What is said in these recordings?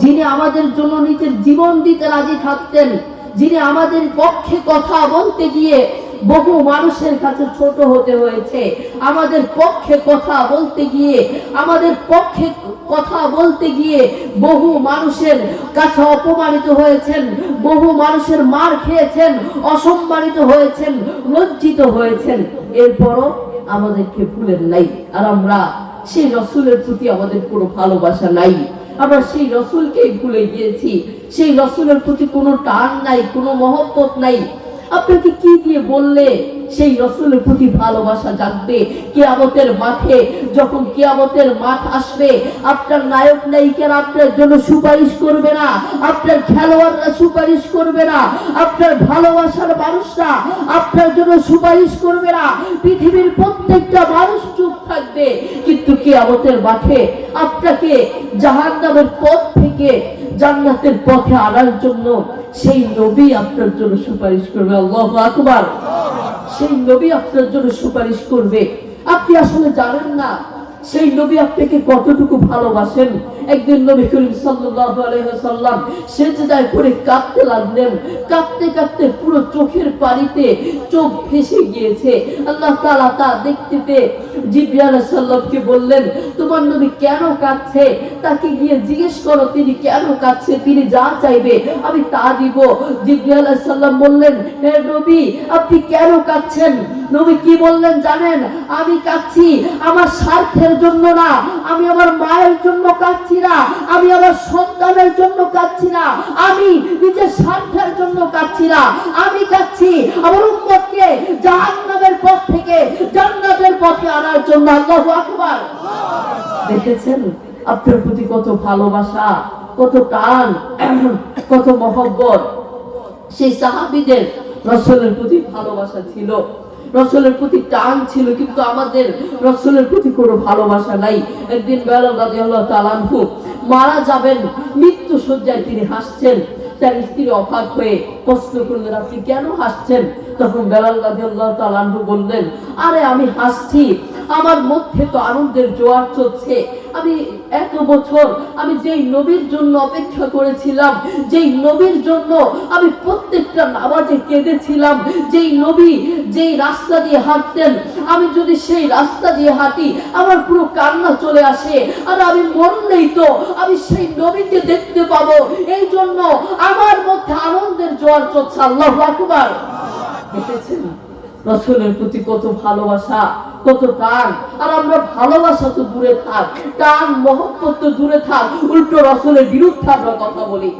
যিনি আমাদের জন্য নিজের জীবন দিতে রাজি থাকতেন, যিনি আমাদের পক্ষে কথা বলতে গিয়ে বহু মানুষের কাছে ছোট হতে হয়েছে, আমাদের পক্ষে কথা বলতে গিয়ে, আমাদের পক্ষে কথা বলতে গিয়ে বহু মানুষের কাছে অপমানিত হয়েছেন, বহু মানুষের মার খেয়েছেন, অসম্মানিত হয়েছেন, লজ্জিত হয়েছেন। এরপরও আমাদেরকে ভুলেন নাই, আর আমরা সেই রসুলের প্রতি আমাদের কোনো ভালোবাসা নাই। আমরা সেই রসুলকে ভুলে গিয়েছি। সেই রসুলের প্রতি কোনো টান নাই, কোনো মহব্বত নাই। আপনাকে কি দিয়ে বললে সেই রসুলের প্রতি ভালোবাসা জাগবে? কিয়ামতের মাঠে যখন কিয়ামতের মাঠ আসবে, আপনার নায়ক নায়িকারা আপনার জন্য সুপারিশ করবে না, আপনার খেলোয়াড়রা সুপারিশ করবে না, আপনার ভালোবাসার মানুষরা আপনার জন্য সুপারিশ করবে না, পৃথিবীর প্রত্যেকটা মানুষ চুপ থাকবে। কিন্তু কিয়ামতের মাঠে আপনাকে জাহান নামের পথ থেকে জান্নাতের পথে আনার জন্য সেই নবী আপনার জন্য সুপারিশ করবে। আল্লাহ আকবার। সেই নবী আপনার জন্য সুপারিশ করবে। আপনি আসলে জানেন না, সেই নবী আপনাকে কতটুকু ভালোবাসেন একদিন নবী করিম সাল্লাল্লাহু আলাইহি ওয়াসাল্লাম করে কাঁদতে লাগলেন। কাঁদতে কাঁদতে পুরো চোখের পানিতে চোখ ভেসে গিয়েছে। আল্লাহ তাআলা তা দেখতে পেয়ে বললেন, তোমার নবী কেন কাঁদছে? তাকে গিয়ে জিজ্ঞেস করো, তিনি কেন কাঁদছে? তিনি যা চাইবে আমি তা দিব। জিবরিল বললেন, হে নবী, আপনি কেন কাঁদছেন? নবী কি বললেন জানেন? আমি কাঁদছি, আমার স্বার্থের জন্য না, আমি আমার মায়ের জন্য কাঁদছি। না আমি আমার সন্তানের জন্য কাঁদছি না আমি নিজের স্বার্থের জন্য কাঁদছি না আমি কাঁদছি আমার উম্মতকে জাহান্নামের পথ থেকে, জান্নাতের পথে আনার জন্য আল্লাহু আকবার। দেখেছেন? আপনার প্রতি কত ভালোবাসা, কত টান, কত মহব্বত। সেই সাহাবিদের রসলের প্রতি ভালোবাসা ছিল। রসলের প্রতি টান ছিল, কিন্তু আমাদের রসলের প্রতি কোনো ভালোবাসা নাই। একদিন বেলাল রাদিয়াল্লাহু তাআলা আনহু মারা যাবেন, মৃত্যু সজ্জায় তিনি হাসছেন। তার স্ত্রী অবাক হয়ে প্রশ্ন করলেন, আপনি কেন হাসছেন? তখন বেলাল রাদিয়াল্লাহু তাআলা আনহু বললেন, আরে আমি হাসছি, আমার মধ্যে তো আনন্দের জোয়ার চলছে আমি এত বছর আমি যেই নবীর জন্য অপেক্ষা করেছিলাম, যেই নবীর জন্য আমি প্রত্যেকটা নামাজে কেঁদেছিলাম, যেই নবী যেই রাস্তা দিয়ে হাঁটতেন, আমি যদি সেই রাস্তা দিয়ে হাঁটি, আমার পুরো কান্না চলে আসে, আর আমি মরলেই তো আমি সেই নবীকে দেখতে পাবো। এই জন্য আমার মধ্যে আনন্দের জোয়ার চলছে, আল্লাহ আকবার। দেখেছেন? রসুলের প্রতি কত ভালোবাসা। কত টান আর আমরা ভালোবাসা তো দূরে থাক, টান, মহব্বত তো দূরে থাক, উল্টো রসুলের বিরুদ্ধে আমরা কথা বলি।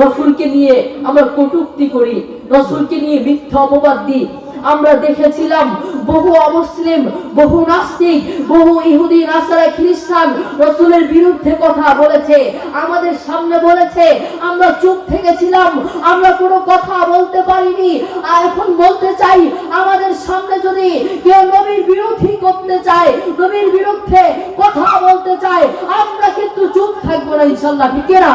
রসুলকে নিয়ে আমরা কটুক্তি করি, রসুলকে নিয়ে মিথ্যা অপবাদ দিই। আমরা দেখেছিলাম বহু অমুসলিম, বহু নাস্তিক, বহু ইহুদি নাসারা খ্রিস্টান রসুলের বিরুদ্ধে কথা বলেছে, আমাদের সামনে বলেছে, আমরা চুপ থেকেছিলাম, আমরা কোনো কথা বলতে পারিনি। আর এখন বলতে চাই, আমাদের সামনে যদি কেউ নবীর বিরোধী করতে চায়, নবীর বিরুদ্ধে কথা বলতে চায়, আমরা কিন্তু চুপ থাকব না ইনশাল্লাহ, ঠিক না